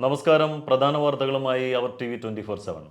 നമസ്കാരം. പ്രധാന വാർത്തകളുമായി അവർ T V twenty four seven.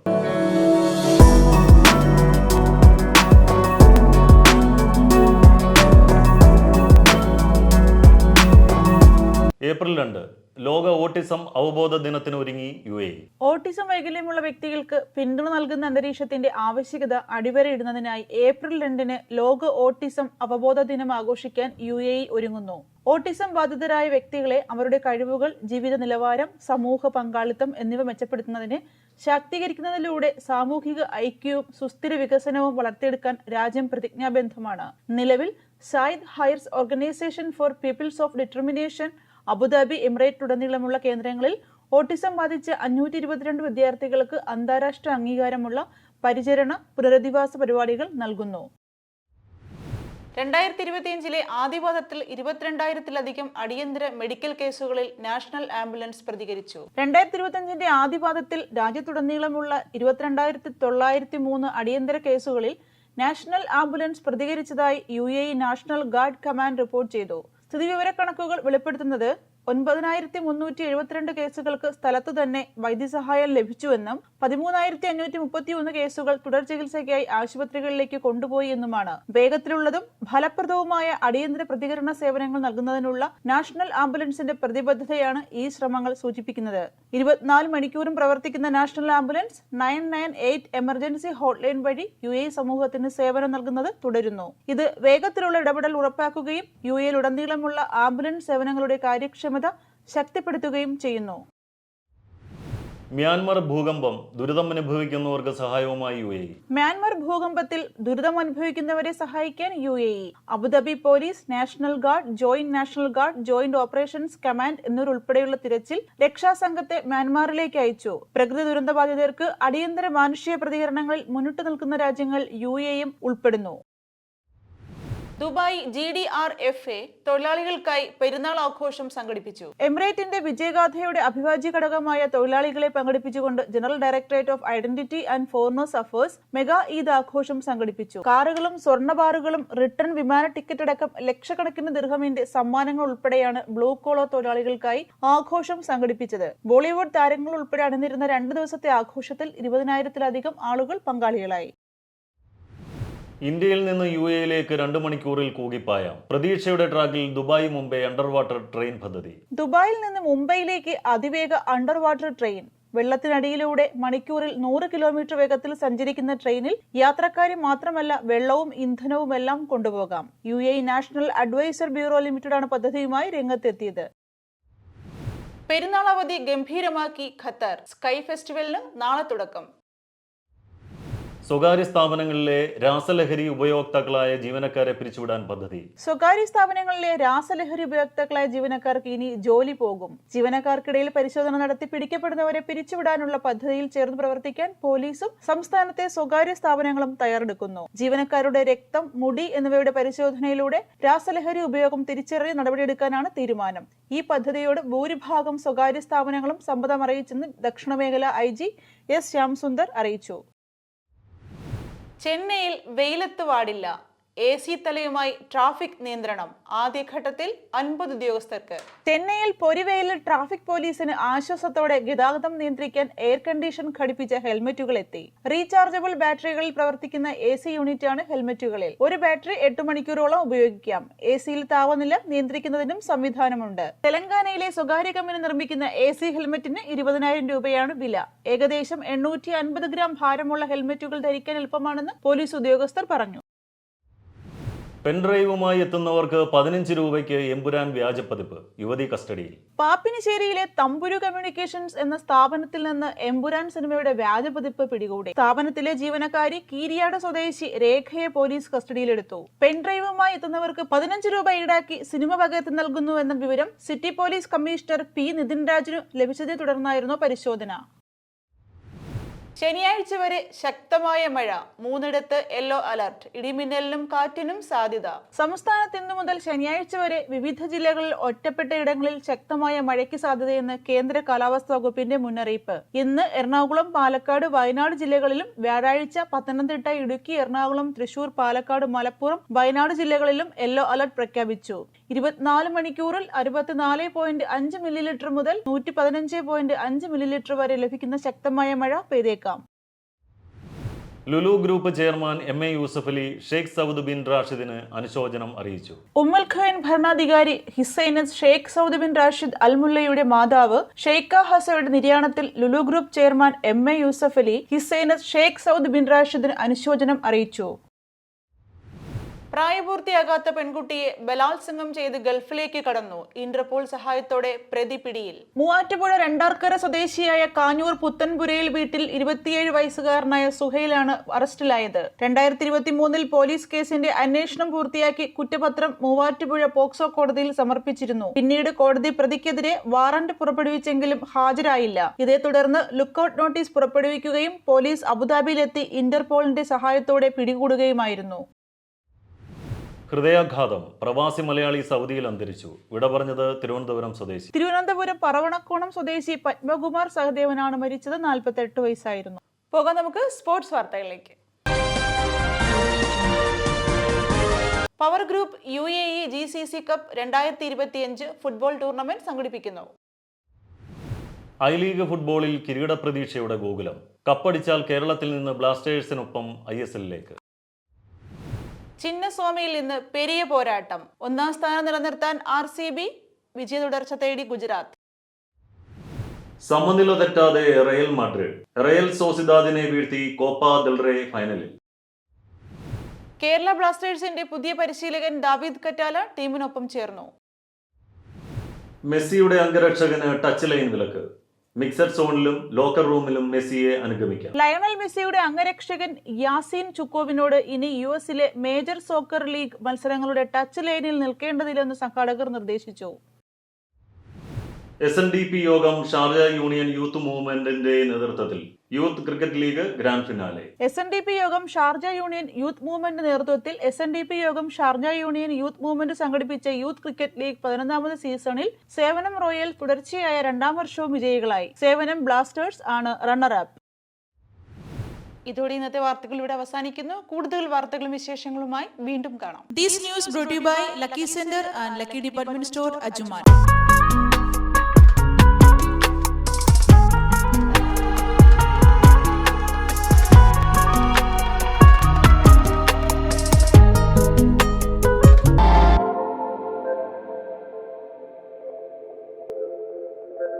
April രണ്ട് ലോക ഓട്ടിസം അവബോധ ദിനത്തിന് ഒരുങ്ങി യു എ. ഓട്ടിസം വൈകല്യമുള്ള വ്യക്തികൾക്ക് പിന്തുണ നൽകുന്ന അന്തരീക്ഷത്തിന്റെ ആവശ്യകത അടിവരയിടുന്നതിനായി ഏപ്രിൽ രണ്ടിന് ലോക ഓട്ടിസം അവബോധ ദിനം ആഘോഷിക്കാൻ യു എ ഒരുങ്ങുന്നു. ഓട്ടിസം ബാധിതരായ വ്യക്തികളെ അവരുടെ കഴിവുകൾ ജീവിത നിലവാരം സമൂഹ പങ്കാളിത്തം എന്നിവ മെച്ചപ്പെടുത്തുന്നതിന് ശാക്തീകരിക്കുന്നതിലൂടെ സാമൂഹിക ഐക്യവും സുസ്ഥിര വികസനവും വളർത്തിയെടുക്കാൻ രാജ്യം പ്രതിജ്ഞാബദ്ധമാണ്. നിലവിൽ Zayed higher's organisation for peoples of determination Abu Dhabi emirate ഉടനീളമുള്ള കേന്ദ്രങ്ങളിൽ ഓട്ടിസം ബാധിച്ച അഞ്ഞൂറ്റി ഇരുപത്തിരണ്ട് വിദ്യാർത്ഥികൾക്ക് അന്താരാഷ്ട്ര അംഗീകാരമുള്ള പരിചരണ പുനരധിവാസ പരിപാടികൾ നൽകുന്നു. രണ്ടായിരത്തി ഇരുപത്തിയഞ്ചിലെ ആദ്യപാദത്തിൽ ഇരുപത്തിരണ്ടായിരത്തിലധികം അടിയന്തര മെഡിക്കൽ കേസുകളിൽ നാഷണൽ ആംബുലൻസ് പ്രതികരിച്ചു. രണ്ടായിരത്തി ഇരുപത്തിയഞ്ചിന്റെ ആദ്യപാദത്തിൽ രാജ്യത്തുടനീളമുള്ള ഇരുപത്തിരണ്ടായിരത്തി തൊള്ളായിരത്തി മൂന്ന് അടിയന്തര കേസുകളിൽ national ambulance പ്രതികരിച്ചതായി U national guard command report ചെയ്തു. സ്ഥിതിവിവരക്കണക്കുകൾ വെളിപ്പെടുത്തുന്നത് ഒൻപതിനായിരത്തി മുന്നൂറ്റി എഴുപത്തിരണ്ട് കേസുകൾക്ക് സ്ഥലത്തു തന്നെ വൈദ്യസഹായം ലഭിച്ചുവെന്നും പതിമൂന്നായിരത്തി അഞ്ഞൂറ്റി മുപ്പത്തിയൊന്ന് കേസുകൾ തുടർ ചികിത്സയ്ക്കായി ആശുപത്രികളിലേക്ക് കൊണ്ടുപോയി എന്നുമാണ് വേഗത്തിലുള്ളതും ഫലപ്രദവുമായ അടിയന്തര പ്രതികരണ സേവനങ്ങൾ നൽകുന്നതിനുള്ള നാഷണൽ ആംബുലൻസിന്റെ പ്രതിബദ്ധതയാണ് ഈ ശ്രമങ്ങൾ സൂചിപ്പിക്കുന്നത്. ഇരുപത്തിനാല് മണിക്കൂറും പ്രവർത്തിക്കുന്ന national ambulance nine nine eight emergency hotline വഴി യു എ സമൂഹത്തിന് സേവനം നൽകുന്നത് തുടരുന്നു. ഇത് വേഗത്തിലുള്ള ഇടപെടൽ ഉറപ്പാക്കുകയും യു എയിൽ ഉടനീളമുള്ള ആംബുലൻസ് സേവനങ്ങളുടെ കാര്യക്ഷമത ശക്തിപ്പെടുത്തുകയും ചെയ്യുന്നു. മ്യാൻമർ ഭൂകമ്പം ദുരിതം അനുഭവിക്കുന്നവർക്ക് സഹായവുമായി യു എ മ്യാൻമർ ഭൂകമ്പത്തിൽ ദുരിതം അനുഭവിക്കുന്നവരെ സഹായിക്കാൻ U A E. Abu Dhabi police national guard joint national guard joint operations command എന്നിവരുൾപ്പെടെയുള്ള തിരച്ചിൽ രക്ഷാസംഘത്തെ മ്യാൻമാറിലേക്ക് അയച്ചു. പ്രകൃതി ദുരന്തബാധിതർക്ക് അടിയന്തര മാനുഷിക പ്രതികരണങ്ങളിൽ മുന്നിട്ടു നിൽക്കുന്ന രാജ്യങ്ങൾ യു എയും ഉൾപ്പെടുന്നു. Dubai G D R F A തൊഴിലാളികൾക്കായി പെരുന്നാൾ ആഘോഷം സംഘടിപ്പിച്ചു. എമിറേറ്റിന്റെ വിജയഗാഥയുടെ അഭിവാജ്യ ഘടകമായ തൊഴിലാളികളെ പങ്കെടുപ്പിച്ചുകൊണ്ട് general directorate of identity and foreigners affairs mega Eid ആഘോഷം സംഘടിപ്പിച്ചു. കാറുകളും സ്വർണ ബാറുകളും റിട്ടേൺ വിമാന ടിക്കറ്റ് അടക്കം ലക്ഷക്കണക്കിന് ദിർഹമിന്റെ സമ്മാനങ്ങൾ ഉൾപ്പെടെയാണ് ബ്ലൂ കോളർ തൊഴിലാളികൾക്കായി ആഘോഷം സംഘടിപ്പിച്ചത്. ബോളിവുഡ് താരങ്ങൾ ഉൾപ്പെടെ അണിനിരുന്ന രണ്ട് ദിവസത്തെ ആഘോഷത്തിൽ ഇരുപതിനായിരത്തിലധികം ആളുകൾ പങ്കാളികളായി. ഇന്ത്യയിൽ നിന്ന് യു എയിലേക്ക് രണ്ട് മണിക്കൂറിൽ കൂകിപ്പായാം. പ്രതീക്ഷയുടെ ട്രാക്കിൽ Dubai Mumbai under water train പദ്ധതി. ദുബായിൽ നിന്ന് മുംബൈയിലേക്ക് അതിവേഗ അണ്ടർ വാട്ടർ ട്രെയിൻ. വെള്ളത്തിനടിയിലൂടെ മണിക്കൂറിൽ നൂറ് കിലോമീറ്റർ വേഗത്തിൽ സഞ്ചരിക്കുന്ന ട്രെയിനിൽ യാത്രക്കാരെ മാത്രമല്ല വെള്ളവും ഇന്ധനവും എല്ലാം കൊണ്ടുപോകാം. U A national adviser bureau ലിമിറ്റഡാണ് പദ്ധതിയുമായി രംഗത്തെത്തിയത്. പെരുന്നാൾ അവധി ഗംഭീരമാക്കി ഖത്തർ. സ്കൈ ഫെസ്റ്റിവലിന് നാളെ തുടക്കം. സ്വകാര്യ സ്ഥാപനങ്ങളിലെ രാസലഹരി ഉപയോക്താക്കളായ ജീവനക്കാരെ പിരിച്ചുവിടാൻ പദ്ധതി. സ്വകാര്യ സ്ഥാപനങ്ങളിലെ രാസലഹരി ഉപയോക്താക്കളായ ജീവനക്കാർക്ക് ഇനി ജോലി പോകും. ജീവനക്കാർക്കിടയിൽ പരിശോധന നടത്തി പിടിക്കപ്പെടുന്നവരെ പിരിച്ചുവിടാനുള്ള പദ്ധതിയിൽ ചേർന്ന് പ്രവർത്തിക്കാൻ പോലീസും സംസ്ഥാനത്തെ സ്വകാര്യ സ്ഥാപനങ്ങളും തയ്യാറെടുക്കുന്നു. ജീവനക്കാരുടെ രക്തം മുടി എന്നിവയുടെ പരിശോധനയിലൂടെ രാസലഹരി ഉപയോഗം തിരിച്ചറിഞ്ഞ് നടപടിയെടുക്കാനാണ് തീരുമാനം. ഈ പദ്ധതിയോട് ഭൂരിഭാഗം സ്വകാര്യ സ്ഥാപനങ്ങളും സമ്മതം അറിയിച്ചെന്ന് ദക്ഷിണമേഖല ഐ ജി എസ് ശ്യാംസുന്ദർ അറിയിച്ചു. ചെന്നൈയിൽ വെയിലത്ത് വാടില്ല. എ സി തലയുമായി ട്രാഫിക് നിയന്ത്രണം ആദ്യഘട്ടത്തിൽ അൻപത് ഉദ്യോഗസ്ഥർക്ക്. ചെന്നൈയിൽ പൊരിവെയിലിൽ ട്രാഫിക് പോലീസിന് ആശ്വാസത്തോടെ ഗതാഗതം നിയന്ത്രിക്കാൻ എയർ കണ്ടീഷൻ ഘടിപ്പിച്ച ഹെൽമറ്റുകൾ എത്തി റീചാർജബിൾ ബാറ്ററികളിൽ പ്രവർത്തിക്കുന്ന എ സി യൂണിറ്റാണ് ഹെൽമറ്റുകളിൽ. ഒരു ബാറ്ററി എട്ട് മണിക്കൂറോളം ഉപയോഗിക്കാം. എ സിയിൽ താപനില നിയന്ത്രിക്കുന്നതിനും സംവിധാനമുണ്ട്. തെലങ്കാനയിലെ സ്വകാര്യ കമ്പനി നിർമ്മിക്കുന്ന എ സി ഹെൽമറ്റിന് ഇരുപതിനായിരം രൂപയാണ് വില. ഏകദേശം എണ്ണൂറ്റി അൻപത് ഗ്രാം ഭാരമുള്ള ഹെൽമറ്റുകൾ ധരിക്കാൻ എളുപ്പമാണെന്ന് പോലീസ് ഉദ്യോഗസ്ഥർ പറഞ്ഞു. പെൻഡ്രൈവുമായി എത്തുന്നവർക്ക് പതിനഞ്ച് രൂപയ്ക്ക് എമ്പുരാൻ വ്യാജപ്പതിപ്പ് യുവതി കസ്റ്റഡിയിൽ. പാപ്പിനിശ്ശേരിയിലെ തമ്പുരു കമ്മ്യൂണിക്കേഷൻസ് എന്ന സ്ഥാപനത്തിൽ നിന്ന് എമ്പുരാൻ സിനിമയുടെ വ്യാജപ്പതിപ്പ് പിടികൂടി. സ്ഥാപനത്തിലെ ജീവനക്കാരി കീരിയാട് സ്വദേശി രേഖയെ പോലീസ് കസ്റ്റഡിയിലെടുത്തു. പെൻഡ്രൈവുമായി എത്തുന്നവർക്ക് പതിനഞ്ച് രൂപ ഈടാക്കി സിനിമ പകർത്തി നൽകുന്നു എന്ന വിവരം city police commissioner P. Nitin രാജിനു ലഭിച്ചതിനെ തുടർന്നായിരുന്നു പരിശോധന. ശനിയാഴ്ച വരെ ശക്തമായ മഴ മൂന്നിടത്ത് യെല്ലോ അലർട്ട് ഇടിമിന്നലിനും കാറ്റിനും സാധ്യത. സംസ്ഥാനത്ത് ഇന്നു മുതൽ ശനിയാഴ്ച വരെ വിവിധ ജില്ലകളിൽ ഒറ്റപ്പെട്ട ഇടങ്ങളിൽ ശക്തമായ മഴയ്ക്ക് സാധ്യതയെന്ന് കേന്ദ്ര കാലാവസ്ഥാ വകുപ്പിന്റെ മുന്നറിയിപ്പ്. ഇന്ന് എറണാകുളം പാലക്കാട് വയനാട് ജില്ലകളിലും വ്യാഴാഴ്ച പത്തനംതിട്ട ഇടുക്കി എറണാകുളം തൃശൂർ പാലക്കാട് മലപ്പുറം വയനാട് ജില്ലകളിലും യെല്ലോ അലർട്ട് പ്രഖ്യാപിച്ചു. ഇരുപത്തിനാല് മണിക്കൂറിൽ അറുപത്തിനാല് പോയിന്റ് അഞ്ച് മില്ലിലിറ്റർ മുതൽ നൂറ്റി പതിനഞ്ച് പോയിന്റ് അഞ്ച് മില്ലിലിറ്റർ വരെ ലഭിക്കുന്ന ശക്തമായ മഴ പെയ്തേക്കാം. Lulu group chairman M A Yusuff Ali Sheikh Saud bin റാഷിദിന് അനുശോചനം അറിയിച്ചു. ഉമ്മൽ ഖൈൻ ഭരണാധികാരി ഹിസൈന ഷെയ്ഖ് സൗദ് ബിൻ റാഷിദ് അൽമുല്ലയുടെ മാതാവ് ഷെയ്ഖ ഹസയുടെ നിര്യാണത്തിൽ Lulu group chairman M A Yusuff Ali Sheikh Saud bin റാഷിദിന് അനുശോചനം അറിയിച്ചു. പ്രായപൂർത്തിയാകാത്ത പെൺകുട്ടിയെ ബലാത്സംഗം ചെയ്ത് ഗൾഫിലേക്ക് കടന്നു. ഇന്റർപോൾ സഹായത്തോടെ പ്രതി പിടിയിൽ. മൂവാറ്റുപുഴ രണ്ടാർക്കര സ്വദേശിയായ കാഞ്ഞൂർ പുത്തൻപുരയിൽ വീട്ടിൽ ഇരുപത്തിയേഴ് വയസ്സുകാരനായ സുഹൈലാണ് അറസ്റ്റിലായത്. രണ്ടായിരത്തി ഇരുപത്തി മൂന്നിൽ പോലീസ് കേസിന്റെ അന്വേഷണം പൂർത്തിയാക്കി കുറ്റപത്രം മൂവാറ്റുപുഴ പോക്സോ കോടതിയിൽ സമർപ്പിച്ചിരുന്നു. പിന്നീട് കോടതി പ്രതിക്കെതിരെ വാറന്റ് പുറപ്പെടുവിച്ചെങ്കിലും ഹാജരായില്ല. ഇതേ തുടർന്ന് ലുക്കൌട്ട് നോട്ടീസ് പുറപ്പെടുവിക്കുകയും പോലീസ് അബുദാബിയിലെത്തി ഇന്റർപോളിന്റെ സഹായത്തോടെ പിടികൂടുകയുമായിരുന്നു. ഹൃദയാഘാതം പ്രവാസി മലയാളി സൗദിയിൽ അന്തരിച്ചു. വിട പറഞ്ഞത് തിരുവനന്തപുരം സ്വദേശി. തിരുവനന്തപുരം പറവണക്കോണം സ്വദേശി പത്മകുമാർ സഹദേവനാണ് മരിച്ചത്. നാൽപ്പത്തെട്ട് വയസ്സായിരുന്നു. പോകാം നമുക്ക് സ്പോർട്സ് വാർത്തകളിലേക്ക്. Power group U A E G C C cup രണ്ടായിരത്തി ഇരുപത്തിയഞ്ച് ഫുട്ബോൾ ടൂർണമെന്റ് സംഘടിപ്പിക്കുന്നു. ഐ ലീഗ് ഫുട്ബോളിൽ കിരീട പ്രതീക്ഷയുടെ ഗോകുലം. കപ്പടിച്ചാൽ കേരളത്തിൽ നിന്ന് ബ്ലാസ്റ്റേഴ്സിനൊപ്പം ഐ എസ് എല്ലിലേക്ക്. ചിന്നസ്വാമിയിൽ നിന്ന് പെരിയ പോരാട്ടം. ഒന്നാം സ്ഥാനം നിലനിർത്താൻ ആർ സി ബി വിജയ തുടർച്ച തേടി ഗുജറാത്ത്. സമനില തെറ്റാതെ റയൽ മാഡ്രിഡ്. റയൽ സോസിദാദിനെ വീഴ്ത്തി കോപ്പ ദൽറേ ഫൈനലിൽ കേരള ബ്ലാസ്റ്റേഴ്സിന്റെ പുതിയ പരിശീലകൻ ദാവീദ് കറ്റാല ടീമിനൊപ്പം ചേർന്നു. മെസ്സിയുടെ അംഗരക്ഷകന് ടച്ച് ലൈൻ വിലക്ക്. മിക്സഡ് സോണിലും ലോക്കർ റൂമിലും മെസ്സിയെ അനുഗമിക്കാം. ലയണൽ മെസ്സിയുടെ അംഗരക്ഷകൻ യാസീൻ ചുക്കോവിനോട് ഇനി യു എസിലെ മേജർ സോക്കർ ലീഗ് മത്സരങ്ങളുടെ ടച്ച് ലൈനിൽ നിൽക്കേണ്ടതില്ലെന്ന് സംഘാടകർ നിർദ്ദേശിച്ചു. എസ് എൻ ഡി പി യോഗം ഷാർജ യൂണിയൻ യൂത്ത് മൂവ്മെന്റിന്റെ നേതൃത്വത്തിൽ youth cricket league grand finale. S N D P യോഗം ഷാർജ യൂണിയൻ യൂത്ത് മൂവ്മെന്റ് നേതൃത്വത്തിൽ എസ് എൻ ഡി പി യോഗം ഷാർജ യൂണിയൻ യൂത്ത് മൂവ്മെന്റ് സംഘടിപ്പിച്ച യൂത്ത് ക്രിക്കറ്റ് ലീഗ് പതിനൊന്നാമത് സീസണിൽ സേവനം റോയൽ തുടർച്ചയായ രണ്ടാം വർഷവും വിജയികളായി. സേവനം ബ്ലാസ്റ്റേഴ്സ് ആണ് റണ്ണർ അപ്പ് ഇതോടെ ഇന്നത്തെ വാർത്തകൾ ഇവിടെ അവസാനിക്കുന്നു. കൂടുതൽ വാർത്തകളും വിശേഷങ്ങളുമായി വീണ്ടും കാണാം. These news by Lucky Sender and Lucky Department Store, Ajuman.